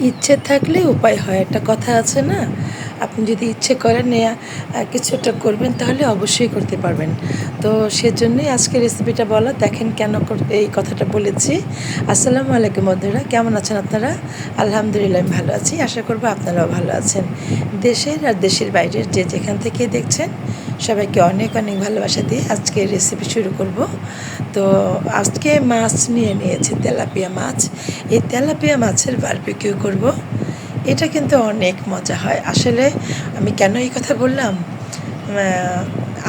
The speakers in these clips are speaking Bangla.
ইচ্ছে থাকলে উপায় হয় একটা কথা আছে না? আপনি যদি ইচ্ছে করেন কিছু একটা করবেন, তাহলে অবশ্যই করতে পারবেন। তো সেজন্যই আজকে রেসিপিটা বলা, দেখেন কেন এই কথাটা বলেছি। আসসালামু আলাইকুম বন্ধুরা, কেমন আছেন আপনারা? আলহামদুলিল্লাহ, আমি ভালো আছি। আশা করব আপনারাও ভালো আছেন। দেশের আর দেশের বাইরের যে যেখান থেকে দেখছেন, সবাইকে অনেক অনেক ভালোবাসা দিয়ে আজকে রেসিপি শুরু করব। তো আজকে মাছ নিয়ে নিয়েছি, তেলাপিয়া মাছ। এই তেলাপিয়া মাছের বারবিকিউ করব। এটা কিন্তু অনেক মজা হয়। আসলে আমি কেন এই কথা বললাম?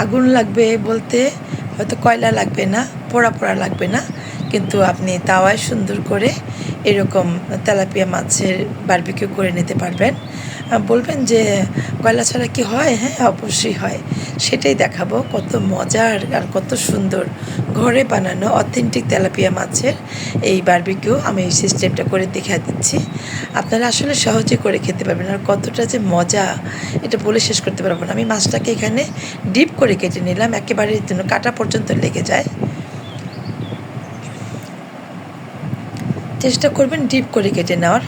আগুন লাগবে বলতে হয়তো কয়লা লাগবে না, পোড়া পোড়া লাগবে না, কিন্তু আপনি তাওয়ায় সুন্দর করে এরকম তেলাপিয়া মাছের বারবিকিউ করে নিতে পারবেন। বলবেন যে কয়লা ছাড়া কি হয়? হ্যাঁ অবশ্যই হয়। সেটাই দেখাবো। কত মজার আর কত সুন্দর ঘরে বানানো অথেন্টিক তেলাপিয়া মাছের এই বারবিকিউ আমি এই সিস্টেমটা করে দেখা দিচ্ছি। আপনারা আসলে সহজে করে খেতে পারবেন আর কতটা যে মজা, এটা বলে শেষ করতে পারব না। আমি মাছটাকে এখানে ডিপ করে কেটে নিলাম। একেবারে যেন কাটা পর্যন্ত লেগে যায়। চেষ্টা করবেন ডিপ করে কেটে নেওয়ার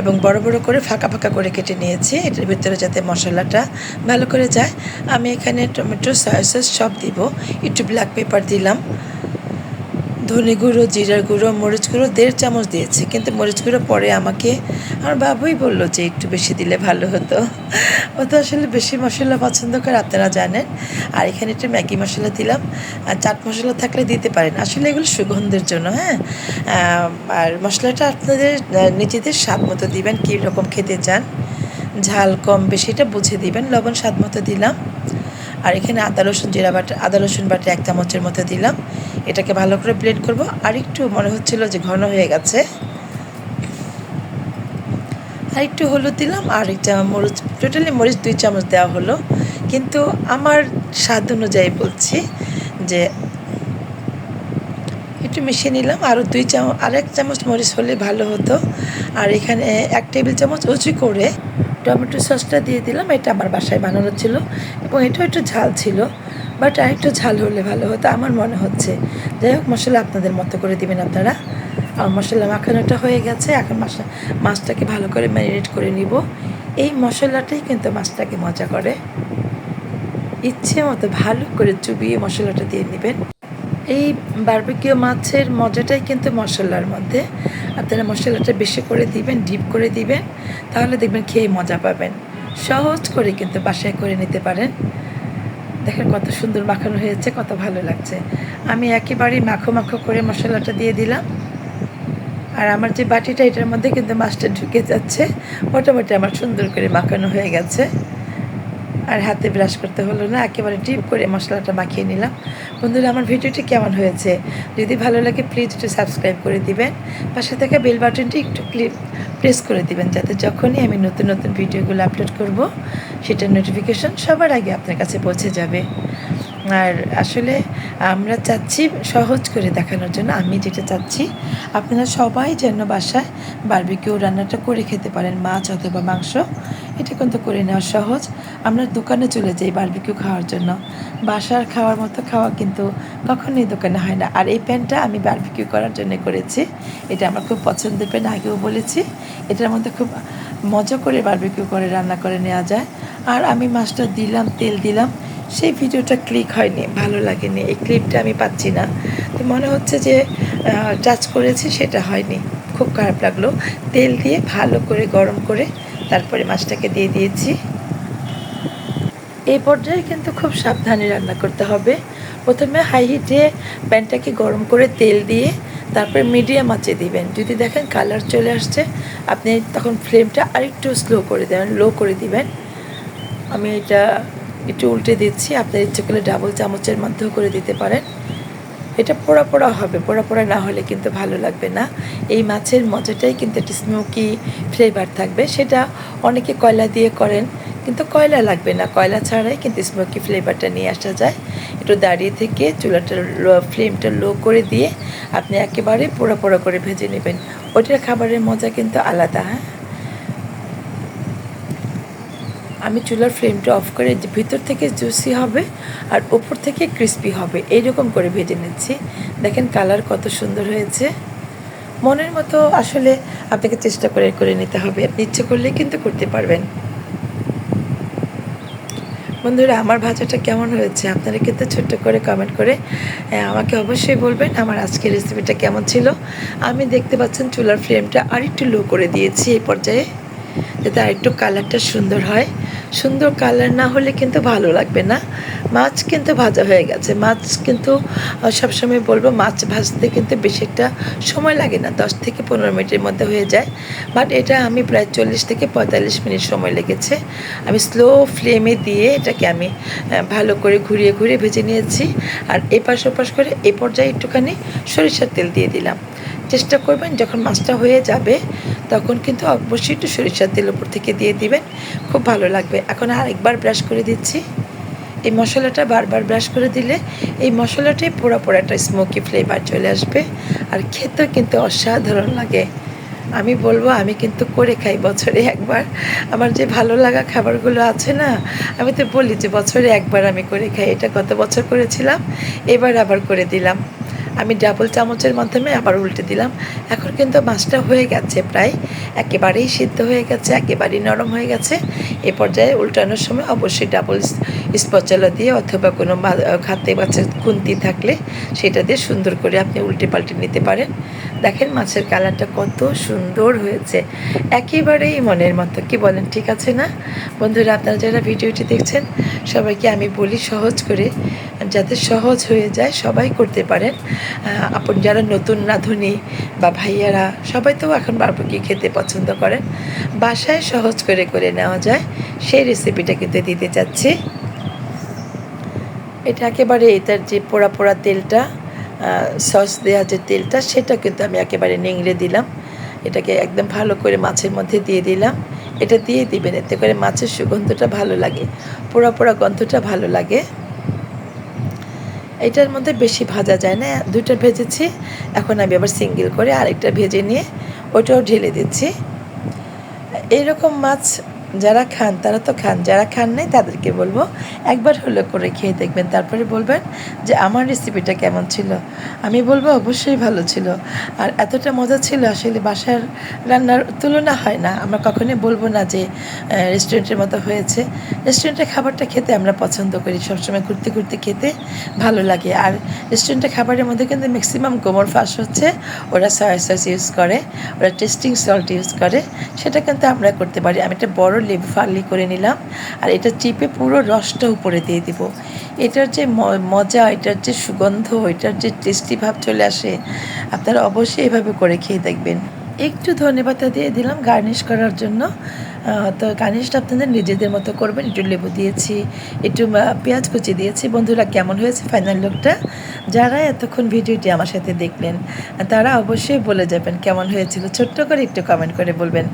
এবং বড় বড় করে ফাঁকা ফাঁকা করে কেটে নিয়েছি। এটার ভিতরে যাতে মশলাটা ভালো করে যায়। আমি এখানে টমেটো সয়া সস সব দিব। একটু ব্ল্যাক পেপার দিলাম। ধনে গুঁড়ো, জিরার গুঁড়ো, মরিচ গুঁড়ো, দেড় চামচ দিয়েছি। কিন্তু মরিচ গুঁড়ো পরে আমাকে আমার বাবুই বলল যে একটু বেশি দিলে ভালো হতো। ও তো আসলে বেশি মশলা পছন্দ করে আপনারা জানেন। আর এখানে একটু ম্যাগি মশলা দিলাম। আর চাট মশলা থাকলে দিতে পারেন। আসলে এগুলো সুগন্ধের জন্য হ্যাঁ? আর মশলাটা আপনাদের নিজেদের স্বাদ মতো দিবেন কী রকম খেতে চান। ঝাল কম বেশি, এটা বুঝে দিবেন। লবণ স্বাদ মতো দিলাম। আর এখানে আদা রসুন জিরা বাটা, আদা রসুন বাটা এক চামচের মতো দিলাম। এটাকে ভালো করে প্লেট করব। আর একটু মনে হচ্ছিল যে ঘন হয়ে গেছে। আর একটু হলুদ দিলাম আর একটা মরিচ টোটালি মরিচ দুই চামচ দেওয়া হলো। কিন্তু আমার স্বাদ অনুযায়ী বলছি যে একটু মিশিয়ে নিলাম। আরও দুই চামচ, আর এক চামচ মরিচ হলে ভালো হতো। আর এখানে এক টেবিল চামচ উঁচু করে টমেটো সসটা দিয়ে দিলাম। এটা আমার বাসায় বানানো ছিল এবং এটাও একটু ঝাল ছিল বাট আর একটু ঝাল হলে ভালো হতো। আমার মনে হচ্ছে। যাই হোক, মশলা আপনাদের মতো করে দিবেন আপনারা। আর মশলা মাখানোটা হয়ে গেছে। এখন মাছ মাছটাকে ভালো করে ম্যারিনেট করে নিব। এই মশলাটাই কিন্তু মাছটাকে মজা করে। ইচ্ছে মতো ভালো করে চুবিয়ে মশলাটা দিয়ে নেবেন এই বারবিকিউ মাছের মজাটাই কিন্তু মশলার মধ্যে। আপনারা মশলাটা বেশি করে দিবেন ডিপ করে দিবেন, তাহলে দেখবেন খেয়ে মজা পাবেন। সহজ করে কিন্তু বাসায় করে নিতে পারেন। দেখেন কত সুন্দর মাখানো হয়েছে, কত ভালো লাগছে। আমি একেবারেই মাখো মাখো করে মশলাটা দিয়ে দিলাম। আর আমার যে বাটিটা এটার মধ্যে কিন্তু মাছটা ঢুকে যাচ্ছে, মোটামুটি আমার সুন্দর করে মাখানো হয়ে গেছে। আর হাতে ব্রাশ করতে হলো না, একেবারে ডিপ করে মশলাটা মাখিয়ে নিলাম। বন্ধুরা, আমার ভিডিওটি কেমন হয়েছে? যদি ভালো লাগে প্লিজ একটু সাবস্ক্রাইব করে দিবেন। পাশে থেকে বেল বাটনটি একটু ক্লিক প্রেস করে দিবেন, যাতে যখনই আমি নতুন নতুন ভিডিওগুলো আপলোড করব, সেটার নোটিফিকেশন সবার আগে আপনার কাছে পৌঁছে যাবে। আর আসলে আমরা চাচ্ছি সহজ করে দেখানোর জন্য, আমি যেটা চাচ্ছি, আপনারা সবাই যেন বাসায় বারবিকিউ রান্নাটা করে খেতে পারেন, মাছ অথবা মাংস, এটা কিন্তু করে নেওয়া সহজ। আমরা দোকানে চলে যাই বারবিকিউ খাওয়ার জন্য। বাসার খাওয়ার মতো খাওয়া কিন্তু কখনোই দোকানে হয় না। আর এই প্যানটা আমি বারবিকিউ করার জন্য করেছি। এটা আমার খুব পছন্দের প্যান, আগেও বলেছি। এটার মধ্যে খুব মজা করে বারবিকিউ করে, রান্না করে নেওয়া যায়। আর আমি মাছটা দিলাম, তেল দিলাম। সেই ভিডিওটা ক্লিক হয়নি, ভালো লাগেনি, এই ক্লিপটা আমি পাচ্ছি না। তো মনে হচ্ছে যে টাচ করেছি, সেটা হয়নি। খুব খারাপ লাগল। তেল দিয়ে ভালো করে গরম করে তারপরে মাছটাকে দিয়ে দিয়েছি। এই পর্যায়ে কিন্তু খুব সাবধানে রান্না করতে হবে। প্রথমে হাই হিটে প্যানটাকে গরম করে তেল দিয়ে তারপরে মিডিয়াম আঁচে দিবেন। যদি দেখেন কালার চলে আসছে, আপনি তখন ফ্লেমটা আরেকটু স্লো করে দেবেন লো করে দিবেন। আমি এটা একটু উল্টে দিচ্ছি। আপনার ইচ্ছে করলে ডাবল চামচের মধ্যেও করে দিতে পারেন। এটা পোড়া পোড়া হবে। পোড়া পোড়া না হলে কিন্তু ভালো লাগবে না। এই মাছের মজাটাই কিন্তু একটা স্মোকি ফ্লেভার থাকবে। সেটা অনেকে কয়লা দিয়ে করেন, কিন্তু কয়লা লাগবে না। কয়লা ছাড়াই কিন্তু স্মোকি ফ্লেভারটা নিয়ে আসা যায়। একটু দাঁড়িয়ে থেকে চুলাটা লো ফ্লেমটা লো করে দিয়ে আপনি একেবারে পোড়া পোড়া করে ভেজে নেবেন। ওটার খাবারের মজা কিন্তু আলাদা হ্যাঁ? আমি চুলার ফ্লেমটা অফ করে ভিতর থেকে জুসি হবে আর ওপর থেকে ক্রিস্পি হবে। এইরকম করে ভেজে নিচ্ছি। দেখেন কালার কত সুন্দর হয়েছে। মনের মতো আসলে আপনাকে চেষ্টা করে করে নিতে হবে। আপনি ইচ্ছে করলে কিন্তু করতে পারবেন। বন্ধুরা, আমার ভাজাটা কেমন হয়েছে? আপনারা কিন্তু ছোট্ট করে কমেন্ট করে আমাকে অবশ্যই বলবেন আমার আজকের রেসিপিটা কেমন ছিল। আমি দেখতে পাচ্ছেন চুলার ফ্লেমটা আরেকটু লো করে দিয়েছি এই পর্যায়ে, যাতে আরেকটু কালারটা সুন্দর হয়। সুন্দর কালার না হলে কিন্তু ভালো লাগবে না। মাছ কিন্তু ভাজা হয়ে গেছে। মাছ কিন্তু সবসময় বলব মাছ ভাজতে কিন্তু বেশি একটা সময় লাগে না। দশ থেকে পনেরো মিনিটের মধ্যে হয়ে যায়। বাট এটা আমি প্রায় চল্লিশ থেকে পঁয়তাল্লিশ মিনিট সময় লেগেছে। আমি স্লো ফ্লেমে দিয়ে এটাকে আমি ভালো করে ঘুরিয়ে ঘুরিয়ে ভেজে নিয়েছি। আর এপাশ ওপাশ করে এ পর্যায়ে একটুখানি সরিষার তেল দিয়ে দিলাম। চেষ্টা করবেন, যখন মাছটা হয়ে যাবে, তখন কিন্তু অবশ্যই একটু সরিষার তেল উপর থেকে দিয়ে দিবেন। খুব ভালো লাগবে। এখন আরেকবার ব্রাশ করে দিচ্ছি। এই মশলাটা বারবার ব্রাশ করে দিলে এই মশলাটাই পোড়া পোড়া একটা স্মোকি ফ্লেভার চলে আসবে। আর খেতেও কিন্তু অসাধারণ লাগে। আমি বলব, আমি কিন্তু করে খাই বছরে একবার। আমার যে ভালো লাগা খাবারগুলো আছে না, আমি তো বলি যে বছরে একবার আমি করে খাই। এটা গত বছর করেছিলাম, এবার আবার করে দিলাম। আমি ডাবল চামচের মাধ্যমে আবার উল্টে দিলাম। এখন কিন্তু মাছটা হয়ে গেছে প্রায়। একেবারেই সিদ্ধ হয়ে গেছে, একেবারেই নরম হয়ে গেছে। এ পর্যায়ে উল্টানোর সময় অবশ্যই ডাবল স্পচলা দিয়ে অথবা কোনো খাতে বাচ্চা খুন্তি থাকলে সেটা দিয়ে সুন্দর করে আপনি উল্টে পাল্টে নিতে পারেন। দেখেন মাছের কালারটা কত সুন্দর হয়েছে। একেবারেই মনের মতো, কি বলেন, ঠিক আছে না? বন্ধুরা, আপনারা যারা ভিডিওটি দেখছেন, সবাইকে আমি বলি সহজ করে, যাতে সহজ হয়ে যায়, সবাই করতে পারেন। আপন যারা নতুন রাঁধুনি বা ভাইয়ারা, সবাই তো এখন বারবুকি খেতে পছন্দ করেন। বাসায় সহজ করে করে নেওয়া যায়, সেই রেসিপিটা কিন্তু দিতে চাচ্ছি। এটা একেবারে এটার যে পোড়া পোড়া তেলটা সস দেওয়া যে তেলটা, সেটা কিন্তু আমি একেবারে নেংড়ে দিলাম। এটাকে একদম ভালো করে মাছের মধ্যে দিয়ে দিলাম। এটা দিয়ে দিবেন, এতে করে মাছের সুগন্ধটা ভালো লাগে, পোড়া পোড়া গন্ধটা ভালো লাগে। এটার মধ্যে বেশি ভাজা যায় না, দুইটা ভেজেছি, এখন আমি আবার সিঙ্গেল করে আরেকটা ভেজে নিয়ে ওটাও ঢেলে দিচ্ছি। এইরকম মাছ যারা খান, তারা তো খান। যারা খান নাই, তাদেরকে বলব, একবার হলো করে খেয়ে দেখবেন। তারপরে বলবেন যে, আমার রেসিপিটা কেমন ছিল? আমি বলব, অবশ্যই ভালো ছিল। আর এতটা মজা ছিল, আসলে বাসার রান্নার তুলনা হয় না। আমরা কখনোই বলব না যে রেস্টুরেন্টের মতো হয়েছে। রেস্টুরেন্টের খাবারটা খেতে আমরা পছন্দ করি। সবসময় ঘুরতে ঘুরতে খেতে ভালো লাগে। আর রেস্টুরেন্টের খাবারের মধ্যে কিন্তু ম্যাক্সিমাম গোমর ফাঁস হচ্ছে। ওরা সয়া সস ইউজ করে, ওরা টেস্টিং সল্ট ইউজ করে। সেটা কিন্তু আমরা করতে পারি। আমি একটা বড় লেবু ফালি করে নিলাম। আর এটা চিপে পুরো রসটা উপরে দিয়ে দিব। এটার যে মজা, এটার যে সুগন্ধ, এটার যে টেস্টি ভাব চলে আসে, আপনারা অবশ্যই এভাবে করে খেয়ে দেখবেন। একটু ধনেপাতা দিয়ে দিলাম গার্নিশ করার জন্য। তো গার্নিশটা আপনাদের নিজেদের মতো করবেন। একটু লেবু দিয়েছি, একটু পেঁয়াজ কুচি দিয়েছি। বন্ধুরা, কেমন হয়েছে ফাইনাল লুকটা যারা এতক্ষণ ভিডিওটি আমার সাথে দেখলেন, তারা অবশ্যই বলে যাবেন কেমন হয়েছিল। ছোট্ট করে একটু কমেন্ট করে বলবেন।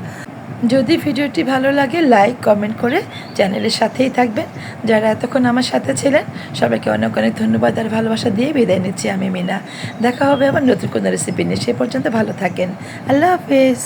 যদি ভিডিওটি ভালো লাগে লাইক কমেন্ট করে চ্যানেলের সাথেই থাকবেন। যারা এতক্ষণ আমার সাথে ছিলেন, সবাইকে অনেক অনেক ধন্যবাদ আর ভালোবাসা দিয়ে বিদায় নিচ্ছি আমি মিনা। দেখা হবে আবার নতুন কোনো রেসিপি নিয়ে। সে পর্যন্ত ভালো থাকেন। আল্লাহ হাফেজ।